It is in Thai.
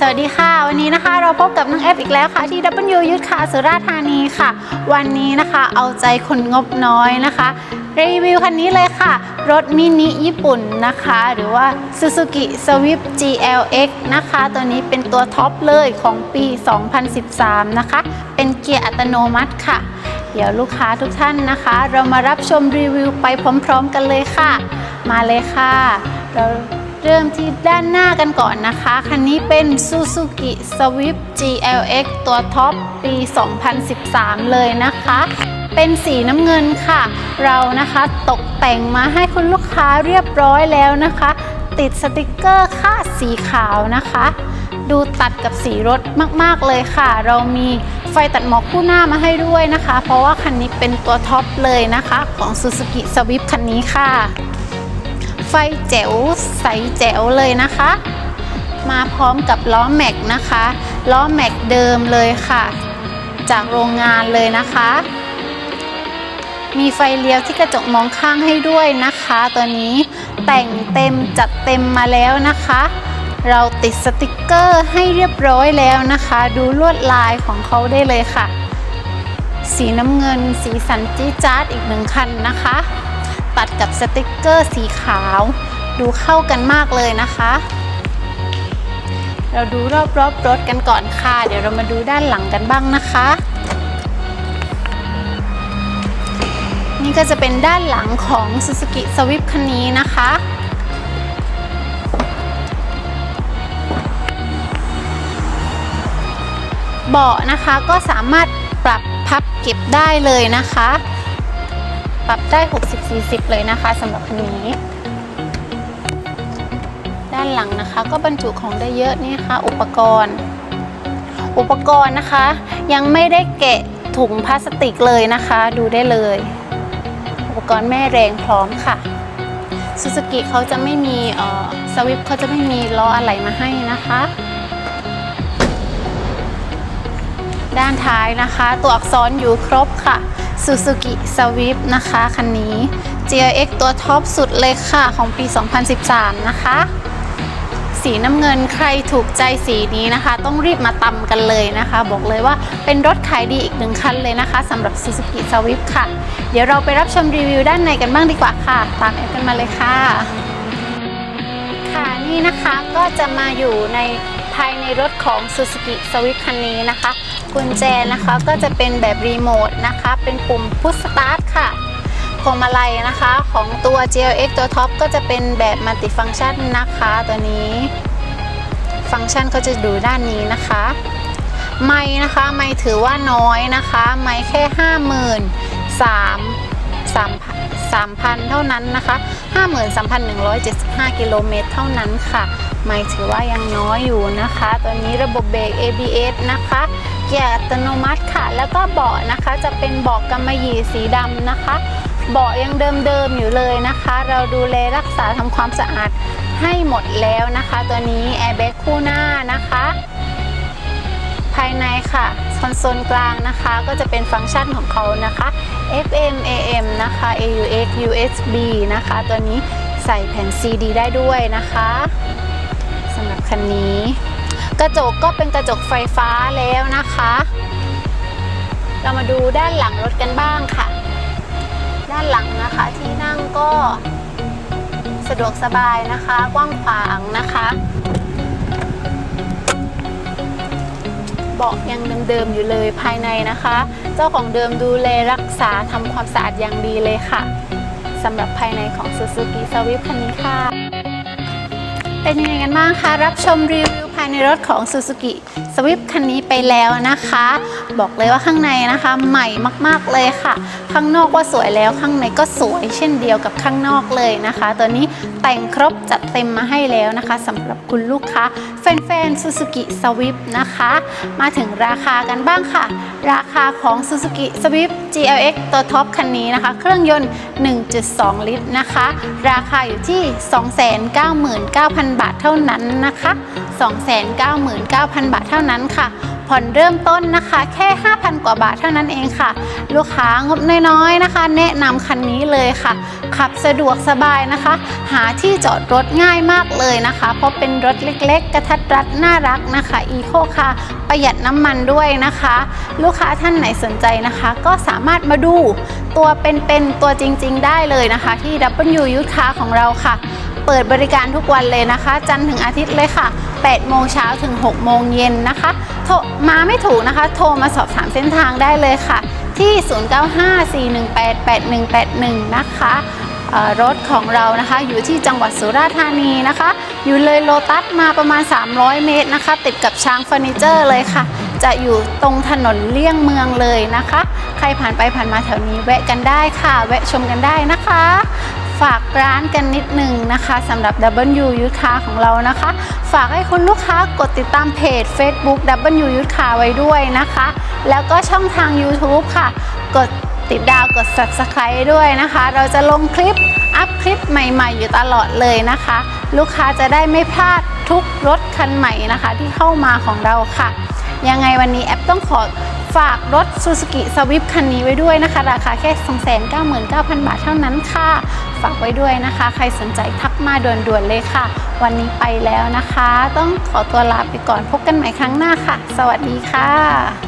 สวัสดีค่ะ วันนี้นะคะเราพบกับน้องแอฟอีกแล้วค่ะที่ W ยุทธค่ะสุราษฎร์ธานีค่ะ วันนี้นะคะเอาใจคนงบน้อยนะคะ รีวิวคันนี้เลยค่ะ รถมินิญี่ปุ่นนะคะ หรือว่า Suzuki Swift GLX นะคะ ตัวนี้เป็นตัวท็อปเลยของปี 2013 นะคะ เป็นเกียร์อัตโนมัติค่ะ เดี๋ยวลูกค้าทุกท่านนะคะ เรามารับชมรีวิวไปพร้อม ๆ กันเลยค่ะ มาเลยค่ะเรา เริ่มที่ด้านหน้ากันก่อนนะคะ คันนี้เป็น Suzuki Swift GLX ตัวท็อปปี 2013 เลยนะคะ เป็นสีน้ำเงินค่ะ เรานะคะตกแต่งมาให้คุณลูกค้าเรียบร้อยแล้วนะคะ ติดสติกเกอร์ค่าสีขาวนะคะ ดูตัดกับสีรถมาก ๆ เลยค่ะ เรามีไฟตัดหมอกคู่หน้ามาให้ด้วยนะคะ เพราะว่าคันนี้เป็นตัวท็อปเลยนะคะ ของ Suzuki Swift คันนี้ค่ะ ไฟแจ๋วใสแจ๋วเลยนะคะ มาพร้อมกับล้อแม็กนะคะล้อแม็กเดิมเลยค่ะ จากโรงงานเลยนะคะ มีไฟเลี้ยวที่กระจกมองข้างให้ด้วยนะคะ ตัวนี้แต่งเต็มจัดเต็มมาแล้วนะคะ เราติดสติกเกอร์ให้เรียบร้อยแล้วนะคะ ดูลวดลายของเขาได้เลยค่ะ สีน้ำเงินสีสันจี๊จ๊าดอีกหนึ่งคันนะคะ ตัดกับสติกเกอร์สีขาว ดูเข้ากันมากเลยนะคะ เราดูรอบๆรรถกันก่อนค่ะ เดี๋ยวเรามาดูด้านหลังกันบ้างนะคะ นี่ก็จะเป็นด้านหลังของ Suzuki Swift คันนี้นะคะเบาะนะคะก็สามารถปรับพับเก็บได้เลยนะคะ ปรับได้ 60-40 เลยนะคะสำหรับคันนี้ ด้านหลังนะคะก็บรรจุของได้เยอะนี่ค่ะ อุปกรณ์ อุปกรณ์นะคะ ยังไม่ได้แกะถุงพลาสติกเลยนะคะ ดูได้เลย อุปกรณ์แม่แรงพร้อมค่ะซูซูกิเขาจะไม่มีสวิฟเขาจะไม่มีล้ออะไหล่มาให้นะคะ ด้านท้ายนะคะ ตัวอักษรอยู่ครบค่ะ Suzuki Swift นะคะ คันนี้ GLX ตัวท็อปสุดเลยค่ะ ของปี 2013 นะคะ สีน้ำเงินใครถูกใจสีนี้นะคะ ต้องรีบมาตำกันเลยนะคะ บอกเลยว่าเป็นรถขายดีอีกหนึ่งคันเลยนะคะสำหรับ Suzuki Swift ค่ะ เดี๋ยวเราไปรับชมรีวิวด้านในกันบ้างดีกว่าค่ะ ตามแอปกันมาเลยค่ะ ค่ะนี่นะคะก็จะมาอยู่ใน ภายในรถของ Suzuki Swift คันนี้นะคะ กุญแจนะคะก็จะเป็นแบบรีโมทนะคะ เป็นปุ่มพุชสตาร์ทค่ะพวงมาลัยนะคะของตัว GLX ตัวท็อปก็จะเป็นแบบมัลติฟัง c t ชันนะคะตัวนี้ ฟังก์ชันก็จะดูด้านนี้นะคะ ไม่นะคะไม่ถือว่าน้อยนะคะ ไม่แค่ห้าหมื่นสามสามสามพันเท่านั้นนะคะห้าหมื่นสามพันหนึ่งร้อยเจ็ดสิบห้ากิโลเมตรเท่านั้นค่ะ ไม่ถือว่ายังน้อยอยู่นะคะ ตัวนี้ระบบเบรก ABS นะคะเกียร์อัตโนมัติค่ะ แล้วก็เบาะนะคะจะเป็นเบาะกำมะหยี่สีดำนะคะ เบาะยังเดิมๆอยู่เลยนะคะ เราดูแลรักษาทำความสะอาดให้หมดแล้วนะคะ ตัวนี้แอร์แบ็กคู่หน้านะคะ ภายในค่ะคอนโซลกลางนะคะก็จะเป็นฟังก์ชันของเขานะคะ FM AM นะคะ AUX USB นะคะ ตัวนี้ใส่แผ่น CD ได้ด้วยนะคะ คันนี้ กระจกก็เป็นกระจกไฟฟ้าแล้วนะคะ เรามาดูด้านหลังรถกันบ้างค่ะ ด้านหลังนะคะที่นั่งก็สะดวกสบายนะคะ กว้างขวางนะคะ เบาะยังเดิมๆอยู่เลยภายในนะคะ เจ้าของเดิมดูแลรักษาทำความสะอาดอย่างดีเลยค่ะสำหรับภายในของ Suzuki Swift คันนี้ค่ะ เป็นยังไงกันบ้างคะ รับชมรีวิวภายในรถของ Suzuki Swift คันนี้ไปแล้วนะคะ บอกเลยว่าข้างในนะคะ ใหม่มากๆเลยค่ะ ข้างนอกว่าสวยแล้วข้างในก็สวยเช่นเดียวกับข้างนอกเลยนะคะ ตัวนี้แต่งครบจัดเต็มมาให้แล้วนะคะสำหรับคุณลูกค้าแฟนๆ Suzuki Swift นะคะ มาถึงราคากันบ้างค่ะ ราคาของ Suzuki Swift GLX ตัวท็อปคันนี้นะคะ เครื่องยนต์ 1.2 ลิตรนะคะ ราคาอยู่ที่ 299,000 บาทเท่านั้นนะคะ 299,000 บาทเท่านั้นค่ะ ผ่อนเริ่มต้นนะคะ แค่ 5,000 กว่าบาทเท่านั้นเองค่ะ ลูกค้างบน้อยๆนะคะ แนะนำคันนี้เลยค่ะ ขับสะดวกสบายนะคะ หาที่จอดรถง่ายมากเลยนะคะ เพราะเป็นรถเล็กๆ กระทัดรัดน่ารักนะคะอีโคคาประหยัดน้ำมันด้วยนะคะ ลูกค้าท่านไหนสนใจนะคะ ก็สามารถมาดูตัวเป็นๆตัวจริงๆ ได้เลยนะคะ ที่ W ยุทธาของเราค่ะ เปิดบริการทุกวันเลยนะคะ จันทร์ถึงอาทิตย์เลยค่ะ 8 โมงเช้าถึง 6 โมงเย็นนะคะโทรมาไม่ถูกนะคะ โทรมาสอบถามเส้นทางได้เลยค่ะ ที่ 0954188181 นะคะรถของเรานะคะอยู่ที่จังหวัดสุราษฎร์ธานีนะคะ อยู่เลยโลตัสมาประมาณ 300 เมตรนะคะ ติดกับช้างเฟอร์นิเจอร์เลยค่ะ จะอยู่ตรงถนนเลี่ยงเมืองเลยนะคะ ใครผ่านไปผ่านมาแถวนี้แวะกันได้ค่ะ แวะชมกันได้นะคะ ฝากร้านกันนิดหนึ่งนะคะสำหรับ W ยุทธาของเรานะคะ ฝากให้คุณลูกค้ากดติดตามเพจ Facebook W ยุทธาไว้ด้วยนะคะ แล้วก็ช่องทาง YouTube ค่ะ กดติดดาวกด Subscribe ด้วยนะคะ เราจะลงคลิปอัพคลิปใหม่ๆ อยู่ตลอดเลยนะคะ ลูกค้าจะได้ไม่พลาดทุกรถคันใหม่นะคะ ที่เข้ามาของเราค่ะ ยังไงวันนี้แอปต้องขอ ฝากรถ Suzuki Swift คันนี้ไว้ด้วยนะคะ ราคาแค่ 299,000 บาทเท่านั้นค่ะ ฝากไว้ด้วยนะคะ ใครสนใจทักมาด่วนๆเลยค่ะ วันนี้ไปแล้วนะคะ ต้องขอตัวลาไปก่อนพบกันใหม่ครั้งหน้าค่ะ สวัสดีค่ะ